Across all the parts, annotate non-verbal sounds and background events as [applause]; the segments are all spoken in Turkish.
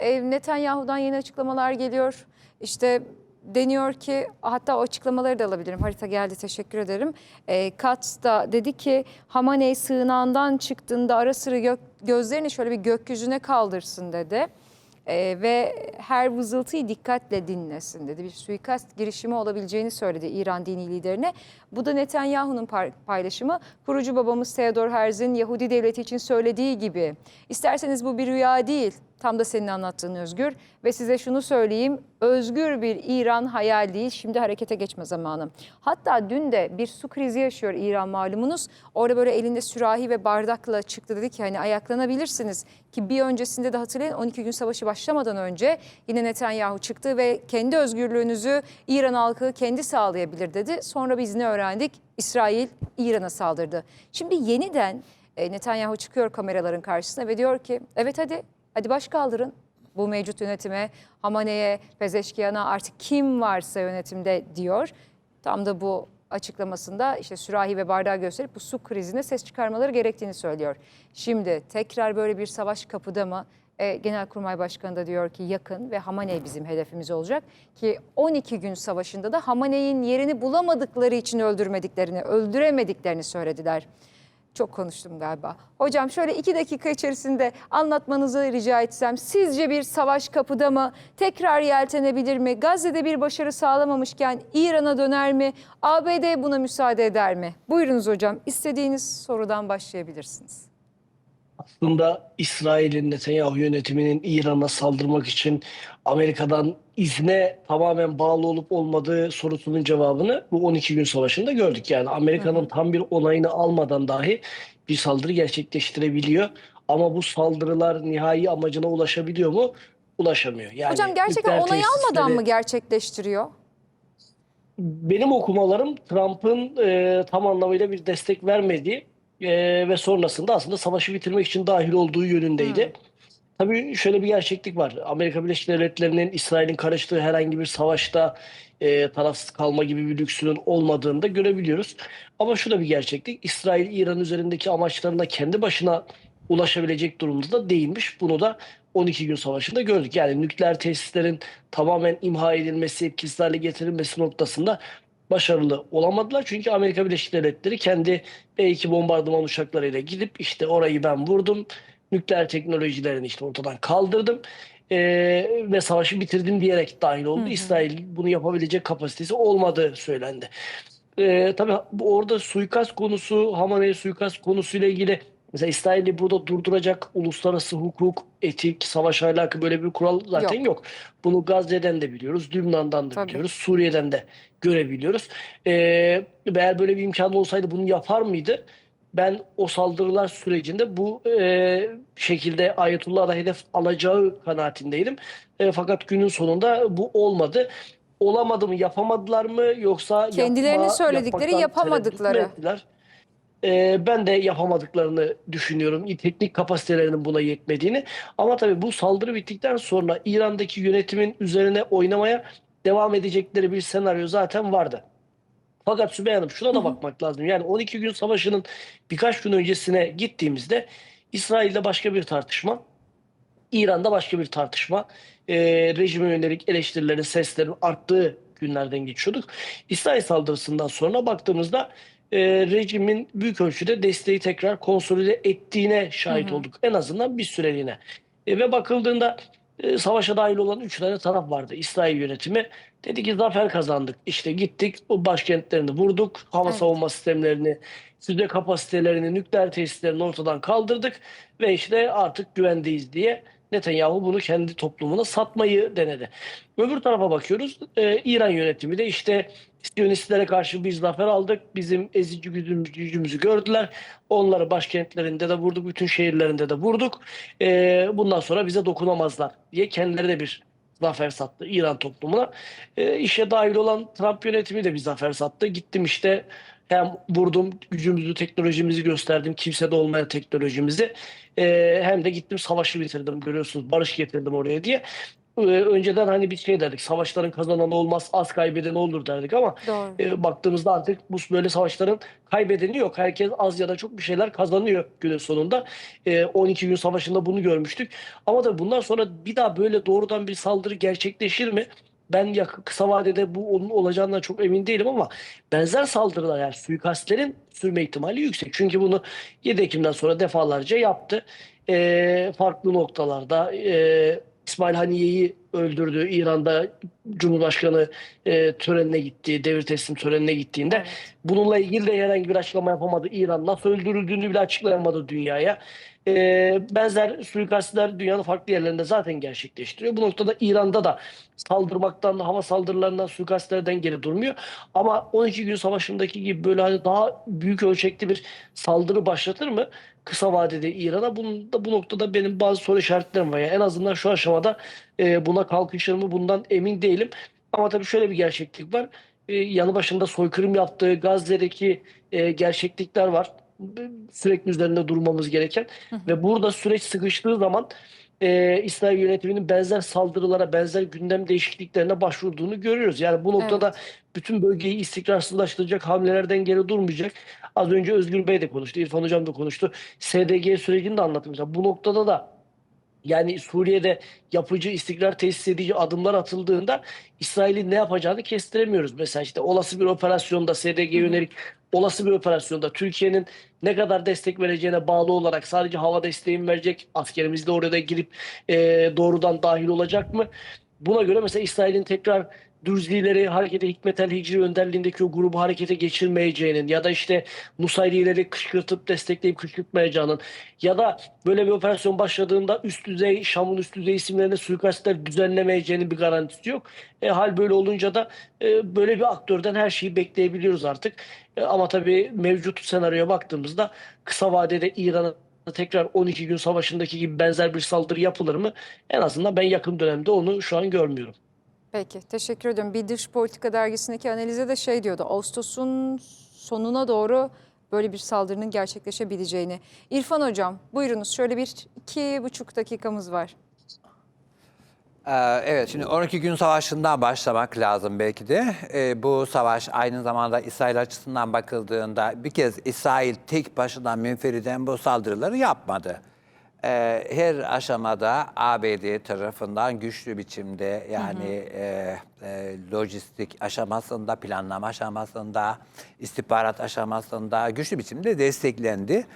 E, Netanyahu'dan yeni açıklamalar geliyor. İşte deniyor ki hatta o açıklamaları da alabilirim. Harita geldi teşekkür ederim. E, Katz da dedi ki Hamaney sığınağından çıktığında ara sıra gök, gözlerini şöyle bir gökyüzüne kaldırsın dedi. E, ve her vızıltıyı dikkatle dinlesin dedi. Bir suikast girişimi olabileceğini söyledi İran dini liderine. Bu da Netanyahu'nun paylaşımı. Kurucu babamız Theodor Herzl'in Yahudi devleti için söylediği gibi. İsterseniz bu bir rüya değil. Tam da senin anlattığın Özgür. Ve size şunu söyleyeyim. Özgür bir İran hayal değil. Şimdi harekete geçme zamanı. Hatta dün de bir su krizi yaşıyor İran malumunuz. Orada böyle elinde sürahi ve bardakla çıktı dedi ki hani ayaklanabilirsiniz. Ki bir öncesinde de hatırlayın 12 gün savaşı başlamadan önce yine Netanyahu çıktı ve kendi özgürlüğünüzü İran halkı kendi sağlayabilir dedi. Sonra biz ne öğrendik? İsrail İran'a saldırdı. Şimdi yeniden e, Netanyahu çıkıyor kameraların karşısına ve diyor ki evet hadi hadi baş kaldırın bu mevcut yönetime, Hamane'ye, Pezeşkiyan'a artık kim varsa yönetimde diyor. Tam da bu açıklamasında işte sürahi ve bardağı gösterip bu su krizine ses çıkarmaları gerektiğini söylüyor. Şimdi tekrar böyle bir savaş kapıda mı? E, Genelkurmay Başkanı da diyor ki yakın ve Hamaney bizim hedefimiz olacak. Ki 12 gün savaşında da Hamaney'in yerini bulamadıkları için öldürmediklerini, öldüremediklerini söylediler. Çok konuştum galiba. Hocam şöyle iki dakika içerisinde anlatmanızı rica etsem. Sizce bir savaş kapıda mı? Tekrar yeltenebilir mi? Gazze'de bir başarı sağlamamışken İran'a döner mi? ABD buna müsaade eder mi? Buyurunuz hocam. İstediğiniz sorudan başlayabilirsiniz. Aslında İsrail'in Netanyahu yönetiminin İran'a saldırmak için Amerika'dan izne tamamen bağlı olup olmadığı sorusunun cevabını bu 12 gün savaşında gördük. Yani Amerika'nın tam bir onayını almadan dahi bir saldırı gerçekleştirebiliyor. Ama bu saldırılar nihai amacına ulaşabiliyor mu? Ulaşamıyor. Yani Hocam gerçekten onay almadan mı gerçekleştiriyor? benim okumalarım Trump'ın e, tam anlamıyla bir destek vermediği e, ve sonrasında aslında savaşı bitirmek için dahil olduğu yönündeydi. Tabii şöyle bir gerçeklik var. Amerika Birleşik Devletleri'nin İsrail'in karıştığı herhangi bir savaşta e, tarafsız kalma gibi bir lüksünün olmadığını da görebiliyoruz. Ama şu da bir gerçeklik. İsrail İran üzerindeki amaçlarına kendi başına ulaşabilecek durumda da değilmiş. Bunu da 12 gün savaşında gördük. Yani nükleer tesislerin tamamen imha edilmesi, etkisiz hale getirilmesi noktasında başarılı olamadılar. Çünkü Amerika Birleşik Devletleri kendi B-2 bombardıman uçaklarıyla gidip işte orayı ben vurdum. Nükleer teknolojilerini işte ortadan kaldırdım. Ee, ve savaşı bitirdim diyerek dahil oldu. Hı hı. İsrail bunu yapabilecek kapasitesi olmadığı söylendi. Ee, tabii orada suikast konusu, Hamaney suikast konusuyla ilgili mesela İsrail'i burada durduracak uluslararası hukuk, etik, savaş ahlakı böyle bir kural zaten yok. Bunu Gazze'den de biliyoruz, Lübnan'dan da Tabii. biliyoruz, Suriye'den de görebiliyoruz. Ee, eğer böyle bir imkan olsaydı bunu yapar mıydı? Ben o saldırılar sürecinde bu e, şekilde Ayetullah'da hedef alacağı kanaatindeydim. E, fakat günün sonunda bu olmadı. Olamadı mı, yapamadılar mı yoksa Kendilerinin yapma, söyledikleri yapamadıkları. E, ben de yapamadıklarını düşünüyorum. Teknik kapasitelerinin buna yetmediğini. Ama tabii bu saldırı bittikten sonra İran'daki yönetimin üzerine oynamaya devam edecekleri bir senaryo zaten vardı. Fakat Sübey Hanım şuna da bakmak lazım. Yani 12 gün savaşının birkaç gün öncesine gittiğimizde İsrail'de başka bir tartışma, İran'da başka bir tartışma, e, rejime yönelik eleştirilerin, seslerin arttığı günlerden geçiyorduk. İsrail saldırısından sonra baktığımızda e, rejimin büyük ölçüde desteği tekrar konsolide ettiğine şahit Hı hı. olduk. En azından bir süreliğine. E, ve bakıldığında e, savaşa dahil olan üç tane taraf vardı. İsrail yönetimi dedi ki zafer kazandık. İşte gittik o başkentlerini vurduk. Hava Evet. savunma sistemlerini, füze kapasitelerini, nükleer tesislerini ortadan kaldırdık. Ve işte artık güvendeyiz diye Netanyahu bunu kendi toplumuna satmayı denedi. Öbür tarafa bakıyoruz. Ee, İran yönetimi de işte Siyonistlere karşı bir zafer aldık. Bizim ezici gücümüzü, gördüler. Onları başkentlerinde de vurduk. Bütün şehirlerinde de vurduk. Ee, bundan sonra bize dokunamazlar diye kendileri de bir zafer sattı İran toplumuna. Ee, işe dahil olan Trump yönetimi de bir zafer sattı. Gittim işte hem vurdum gücümüzü, teknolojimizi gösterdim. Kimsede olmayan teknolojimizi. Ee, hem de gittim savaşı bitirdim görüyorsunuz. Barış getirdim oraya diye. e, önceden hani bir şey derdik. Savaşların kazananı olmaz, az kaybedeni olur derdik ama Doğru. e, baktığımızda artık bu böyle savaşların kaybedeni yok. Herkes az ya da çok bir şeyler kazanıyor günün sonunda. E, 12 gün savaşında bunu görmüştük. Ama da bundan sonra bir daha böyle doğrudan bir saldırı gerçekleşir mi? Ben yakın, kısa vadede bu onun olacağından çok emin değilim ama benzer saldırılar yani suikastlerin sürme ihtimali yüksek. Çünkü bunu 7 Ekim'den sonra defalarca yaptı. E, farklı noktalarda e, İsmail Haniye'yi öldürdü. İran'da Cumhurbaşkanı e, törenine gitti, devir teslim törenine gittiğinde Evet. bununla ilgili de herhangi bir açıklama yapamadı. İran nasıl öldürüldüğünü bile açıklayamadı dünyaya. E, benzer suikastler dünyanın farklı yerlerinde zaten gerçekleştiriyor. Bu noktada İran'da da saldırmaktan, hava saldırılarından, suikastlerden geri durmuyor. Ama 12 gün savaşındaki gibi böyle hani daha büyük ölçekli bir saldırı başlatır mı? Kısa vadede İran'a. Bunun da bu noktada benim bazı soru işaretlerim var. Yani en azından şu aşamada e, buna kalkışır mı bundan emin değilim. Ama tabii şöyle bir gerçeklik var. E, yanı başında soykırım yaptığı Gazze'deki e, gerçeklikler var. Sürekli üzerinde durmamız gereken. Ve burada süreç sıkıştığı zaman e, İsrail yönetiminin benzer saldırılara, benzer gündem değişikliklerine başvurduğunu görüyoruz. Yani bu noktada bütün bölgeyi istikrarsızlaştıracak hamlelerden geri durmayacak. Az önce Özgür Bey de konuştu, İrfan Hocam da konuştu. SDG sürecini de anlattı. Mesela bu noktada da yani Suriye'de yapıcı, istikrar tesis edici adımlar atıldığında İsrail'in ne yapacağını kestiremiyoruz. Mesela işte olası bir operasyonda SDG yönelik olası bir operasyonda Türkiye'nin ne kadar destek vereceğine bağlı olarak sadece hava desteği mi verecek, askerimiz de orada girip e, doğrudan dahil olacak mı? Buna göre mesela İsrail'in tekrar Dürzlileri harekete Hikmet el Hicri önderliğindeki o grubu harekete geçirmeyeceğinin ya da işte Nusayrileri kışkırtıp destekleyip kışkırtmayacağının ya da böyle bir operasyon başladığında üst düzey Şam'ın üst düzey isimlerine suikastler düzenlemeyeceğinin bir garantisi yok. E, hal böyle olunca da e, böyle bir aktörden her şeyi bekleyebiliyoruz artık. E, ama tabii mevcut senaryoya baktığımızda kısa vadede İran'a tekrar 12 gün savaşındaki gibi benzer bir saldırı yapılır mı? En azından ben yakın dönemde onu şu an görmüyorum. Peki, teşekkür ediyorum. Bir dış politika dergisindeki analize de şey diyordu. Ağustos'un sonuna doğru böyle bir saldırının gerçekleşebileceğini. İrfan Hocam, buyurunuz. Şöyle bir iki buçuk dakikamız var. Ee, Evet, şimdi 12 gün savaşından başlamak lazım belki de. Ee, bu savaş aynı zamanda İsrail açısından bakıldığında bir kez İsrail tek başına münferiden bu saldırıları yapmadı. Ee, her aşamada ABD tarafından güçlü biçimde yani e, e, lojistik aşamasında, planlama aşamasında, istihbarat aşamasında güçlü biçimde desteklendi.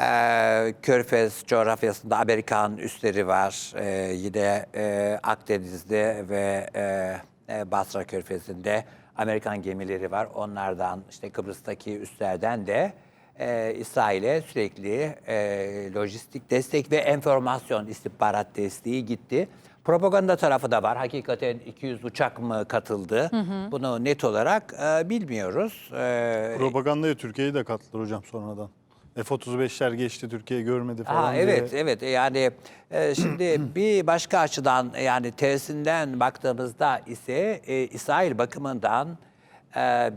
Ee, Körfez coğrafyasında Amerikan üsleri var. Ee, yine e, Akdeniz'de ve e, e, Basra Körfezi'nde Amerikan gemileri var. Onlardan işte Kıbrıs'taki üslerden de e, İsrail'e sürekli e, lojistik destek ve enformasyon istihbarat desteği gitti. Propaganda tarafı da var. Hakikaten 200 uçak mı katıldı? Bunu net olarak e, bilmiyoruz. E, Propagandaya Türkiye'yi de kattılar hocam sonradan. F-35'ler geçti Türkiye görmedi falan Ha, diye. evet, evet. Yani e, şimdi [clears throat] bir başka açıdan yani tersinden baktığımızda ise e, İsrail bakımından e,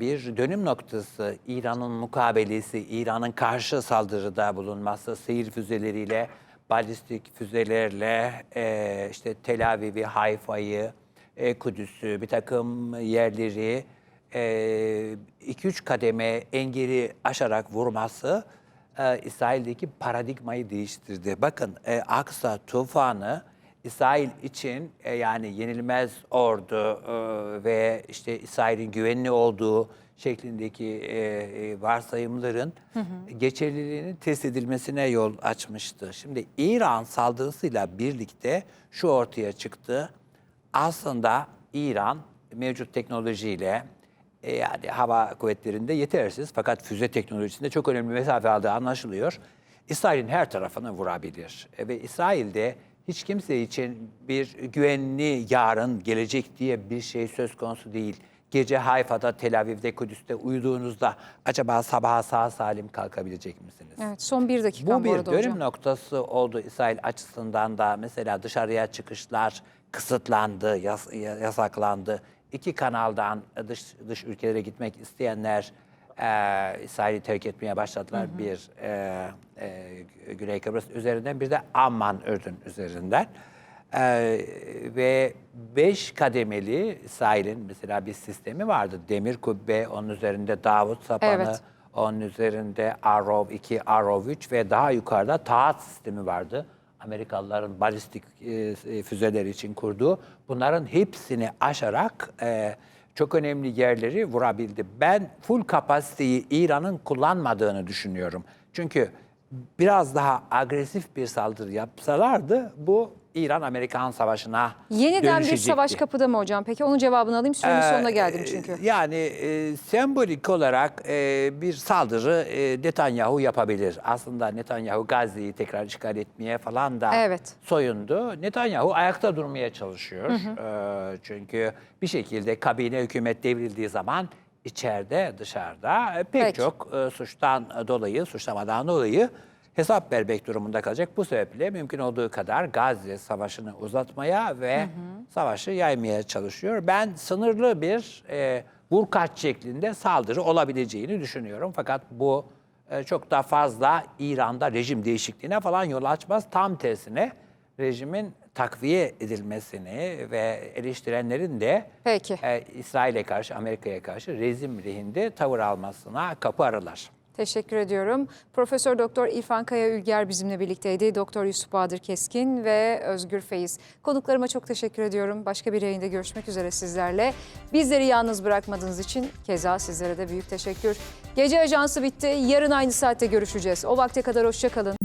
bir dönüm noktası İran'ın mukabelesi, İran'ın karşı saldırıda bulunması, seyir füzeleriyle, balistik füzelerle e, işte Tel Aviv'i, Hayfa'yı, e, Kudüs'ü, bir takım yerleri 2-3 kademe engeli aşarak vurması e, İsrail'deki paradigmayı değiştirdi. Bakın e, Aksa tufanı İsrail için e, yani yenilmez ordu e, ve işte İsrail'in güvenli olduğu şeklindeki e, e, varsayımların geçerliliğinin test edilmesine yol açmıştı. Şimdi İran saldırısıyla birlikte şu ortaya çıktı. Aslında İran mevcut teknolojiyle e, yani hava kuvvetlerinde yetersiz fakat füze teknolojisinde çok önemli mesafe aldığı anlaşılıyor. İsrail'in her tarafını vurabilir. E, ve İsrail'de hiç kimse için bir güvenli yarın gelecek diye bir şey söz konusu değil. Gece Hayfa'da, Tel Aviv'de, Kudüs'te uyuduğunuzda acaba sabaha sağ salim kalkabilecek misiniz? Evet, son bir dakikam Bu bu, bir dönüm hocam. noktası oldu İsrail açısından da mesela dışarıya çıkışlar kısıtlandı, yas- yasaklandı. İki kanaldan dış dış ülkelere gitmek isteyenler e, İsrail'i terk etmeye başladılar. Bir e, e, Güney Kıbrıs üzerinden bir de Amman Ürdün üzerinden. Ee, ve beş kademeli İsrail'in mesela bir sistemi vardı. Demir kubbe, onun üzerinde Davut sapanı, Evet. onun üzerinde Arrow 2, Arrow 3 ve daha yukarıda taat sistemi vardı. Amerikalıların balistik e, füzeleri için kurduğu. Bunların hepsini aşarak e, çok önemli yerleri vurabildi. Ben full kapasiteyi İran'ın kullanmadığını düşünüyorum. Çünkü biraz daha agresif bir saldırı yapsalardı bu İran-Amerikan savaşına Yeniden bir savaş kapıda mı hocam? Peki onun cevabını alayım. Sürenin Ee, sonuna geldim çünkü. Yani e, sembolik olarak e, bir saldırı e, Netanyahu yapabilir. Aslında Netanyahu Gazze'yi tekrar işgal etmeye falan da Evet. soyundu. Netanyahu ayakta durmaya çalışıyor. E, çünkü bir şekilde kabine hükümet devrildiği zaman içeride dışarıda e, pek Peki. çok e, suçtan dolayı, suçlamadan dolayı hesap vermek durumunda kalacak. Bu sebeple mümkün olduğu kadar Gazze savaşını uzatmaya ve savaşı yaymaya çalışıyor. Ben sınırlı bir e, vurkaç şeklinde saldırı olabileceğini düşünüyorum. Fakat bu e, çok da fazla İran'da rejim değişikliğine falan yol açmaz. Tam tersine rejimin takviye edilmesini ve eleştirenlerin de Peki. e, İsrail'e karşı, Amerika'ya karşı rejim lehinde tavır almasına kapı aralar. Teşekkür ediyorum. Profesör Doktor İrfan Kaya Ülger bizimle birlikteydi. Doktor Yusuf Bahadır Keskin ve Özgür Feyiz. Konuklarıma çok teşekkür ediyorum. Başka bir yayında görüşmek üzere sizlerle. Bizleri yalnız bırakmadığınız için keza sizlere de büyük teşekkür. Gece ajansı bitti. Yarın aynı saatte görüşeceğiz. O vakte kadar hoşça kalın.